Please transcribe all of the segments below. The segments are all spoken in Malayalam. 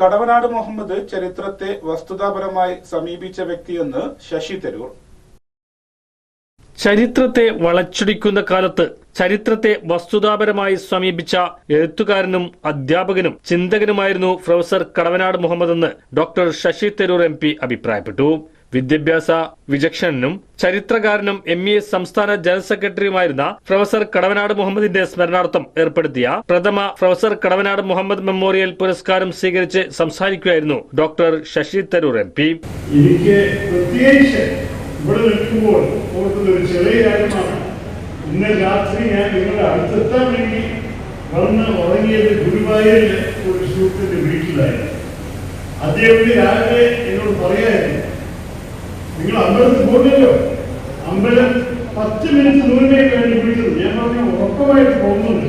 കടവനാട് മുഹമ്മദ് ചരിത്രത്തെ വസ്തുതാപരമായി സമീപിച്ച വ്യക്തിയെന്ന് ശശി തരൂർ. ചരിത്രത്തെ വളച്ചൊടിക്കുന്ന കാലത്ത് ചരിത്രത്തെ വസ്തുതാപരമായി സമീപിച്ച എഴുത്തുകാരനും അധ്യാപകനും ചിന്തകനുമായിരുന്നു പ്രൊഫസർ കടവനാട് മുഹമ്മദ് എന്ന് ഡോക്ടർ ശശി തരൂർ എം അഭിപ്രായപ്പെട്ടു. വിദ്യാഭ്യാസ വിചക്ഷണനും ചരിത്രകാരനും എം ഇ എസ് സംസ്ഥാന ജനറൽ സെക്രട്ടറിയുമായിരുന്ന പ്രൊഫസർ കടവനാട് മുഹമ്മദിന്റെ സ്മരണാർത്ഥം ഏർപ്പെടുത്തിയ പ്രഥമ പ്രൊഫസർ കടവനാട് മുഹമ്മദ് മെമ്മോറിയൽ പുരസ്കാരം സ്വീകരിച്ച് സംസാരിക്കുകയായിരുന്നു doctor Shashi Tharoor M P. എനിക്ക് പ്രത്യേകിച്ച് ഇവിടെ നിൽക്കുമ്പോൾ ഒരു ചെറിയ കാര്യമാണ്. ഇന്ന് രാത്രി ഞാൻ നിങ്ങളുടെ അടുത്തെത്താൻ വേണ്ടി വന്ന് ഉറങ്ങിയത് ഗുരുവായൂരിൽ ഒരു സുഹൃത്തിന്റെ വീട്ടിലായിരുന്നു. അദ്ദേഹത്തിന് രാവിലെ എന്നോട് പറയായിരുന്നു നിങ്ങൾ അമ്പലത്തിൽ പോകുന്നല്ലോ അമ്പലം പത്ത് മിനിറ്റ് ദൂരമേ കഴിഞ്ഞ് വിളിക്കുന്നു ഞാൻ പറഞ്ഞു ഉറപ്പമായിട്ട് പോകുന്നുണ്ട്.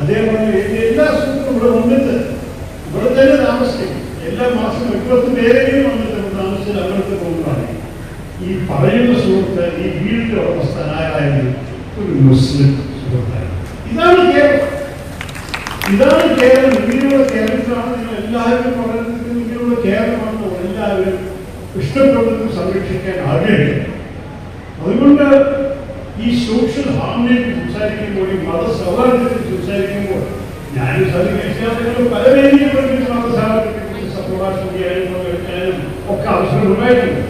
അതേപോലെ പറഞ്ഞു "എന്റെ എല്ലാ സുഹൃത്തും ഇവിടെ വന്നിട്ട് ഇവിടെ തന്നെ താമസിക്കും. എല്ലാ മാസം എഴുപത്തി പേരെങ്കിലും വന്നിട്ട് താമസിച്ച് അമ്പലത്തിൽ പോകുന്നതാണ്. ഈ പറയുന്ന സുഹൃത്ത് ഈ വീടിന്റെ ഉടമസ്ഥനായിരുന്നു ഒരു മുസ്ലിം സുഹൃത്തായിരുന്നു. ഇതാണ് കേരളം. ഇതാണ് കേരളം. ഇങ്ങനെയുള്ള കേരളത്തിലാണ് നിങ്ങൾ എല്ലാവരും പറയുന്നത്. ഇങ്ങനെയുള്ള കേരളമാണ് എല്ലാവരും ഇഷ്ടപ്പെടുന്നതും സംരക്ഷിക്കാൻ ആഗ്രഹിക്കുന്നത് അതുകൊണ്ട് ഈ സോഷ്യൽ ഹാർമിനെ സംസാരിക്കുമ്പോൾ ഈ മതസൗഹാർദ്ദത്തെ സംസാരിക്കുമ്പോൾ ഞാനും സന്ദർശിക്കാതെ പല വേദികളിൽ മതസൗഹാർദ്ദത്തെക്കുറിച്ച് കേൾക്കാനും ഒക്കെ അവസരം ഉണ്ടായിട്ടുണ്ട്.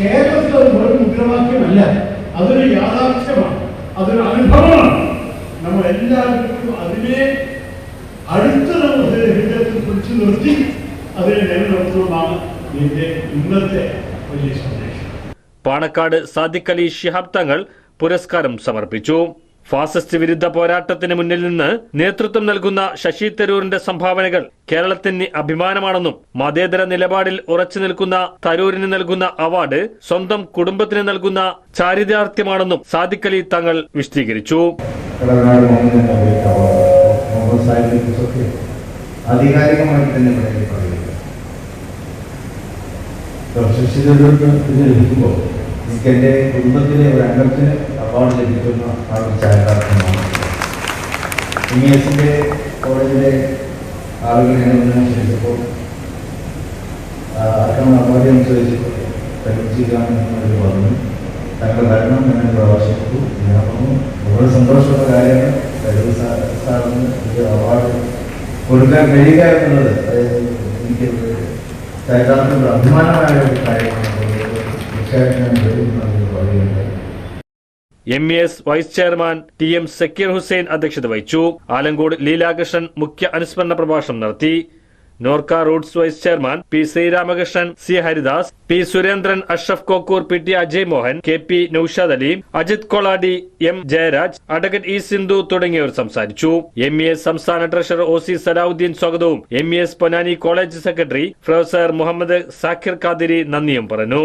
കേരളത്തിൽ അത് വെറും മുദ്രാവാക്യമല്ല. അതൊരു യാഥാർത്ഥ്യമാണ്. അതൊരു അനുഭവമാണ്. നമ്മൾ എല്ലാവർക്കും അതിനെ അടുത്ത് നമ്മൾ ഹൃദയത്തിൽ പിടിച്ചു നിർത്തി അതിനെ നിലനിർത്തണമെന്നാണ് ഇതിന്റെ ഇന്നത്തെ വലിയ സന്ദേശം. പാണക്കാട് സാദിഖ് അലി ഷിഹാബ് തങ്ങൾ പുരസ്കാരം സമർപ്പിച്ചു. ഫാസിസ്റ്റ് വിരുദ്ധ പോരാട്ടത്തിന് മുന്നിൽ നിന്ന് നേതൃത്വം നൽകുന്ന ശശി തരൂരിന്റെ സംഭാവനകൾ കേരളത്തിന് അഭിമാനമാണെന്നും മതേതര നിലപാടിൽ ഉറച്ചു നിൽക്കുന്ന തരൂരിന് നൽകുന്ന അവാർഡ് സ്വന്തം കുടുംബത്തിന് നൽകുന്ന ചാരിതാർത്ഥ്യമാണെന്നും സാദിഖ് അലി തങ്ങൾ വിശദീകരിച്ചു. അധികാരികമായി ആധികാരികമായി തന്നെ പറയുക ശശിധരൂർക്ക് ഇത് ലഭിക്കുമ്പോൾ എനിക്ക് എന്റെ കുടുംബത്തിലെ ഒരു അംഗത്തിന് അവാർഡ് ലഭിക്കുന്ന ആ ഒരു ചാരിതാർത്ഥ്യമാണ് എം ഇ എസിന്റെ കോളേജിലെ ആളുകൾ എന്നെ ഒന്ന് ക്ഷണിച്ചപ്പോൾ ആർക്കാണ് അവാർഡ് ചോദിച്ചപ്പോൾ പരിചയിക്കാമെന്ന് പറഞ്ഞു തങ്ങളുടെ ഭരണം ഞാൻ ആവശ്യപ്പെട്ടു ഞാൻ പറഞ്ഞു വളരെ സന്തോഷമുള്ള കാര്യമാണ്. കരൂർ സാറിന് ഒരു അവാർഡ് കൊടുക്കാൻ കഴിയുക എന്നുള്ളത്. എനിക്ക് ചരിതാർത്ഥം ഒരു അഭിമാനമായ ഒരു കാര്യമാണ് തീർച്ചയായിട്ടും ഞാൻ വരും M S vice chairman T M Zakir Hussain അധ്യക്ഷത വഹിച്ചു. ആലങ്കോട് ലീലാകൃഷ്ണൻ മുഖ്യ അനുസ്മരണ പ്രഭാഷണം നടത്തി. Norka Roots vice chairman P Sreeramakrishnan C Haridas P Surendran Ashraf Kokkur P T Ajay Mohan K P Noushad Ali Ajith Koladi M Jayaraj advocate E Sindhu തുടങ്ങിയവർ സംസാരിച്ചു. എം ഇ എസ് സംസ്ഥാന ട്രഷറർ ഒ സി സലാഹുദ്ദീൻ സ്വാഗതവും. M S Ponnani college secretary professor Muhammad Sakhir Khadiri നന്ദിയും പറഞ്ഞു.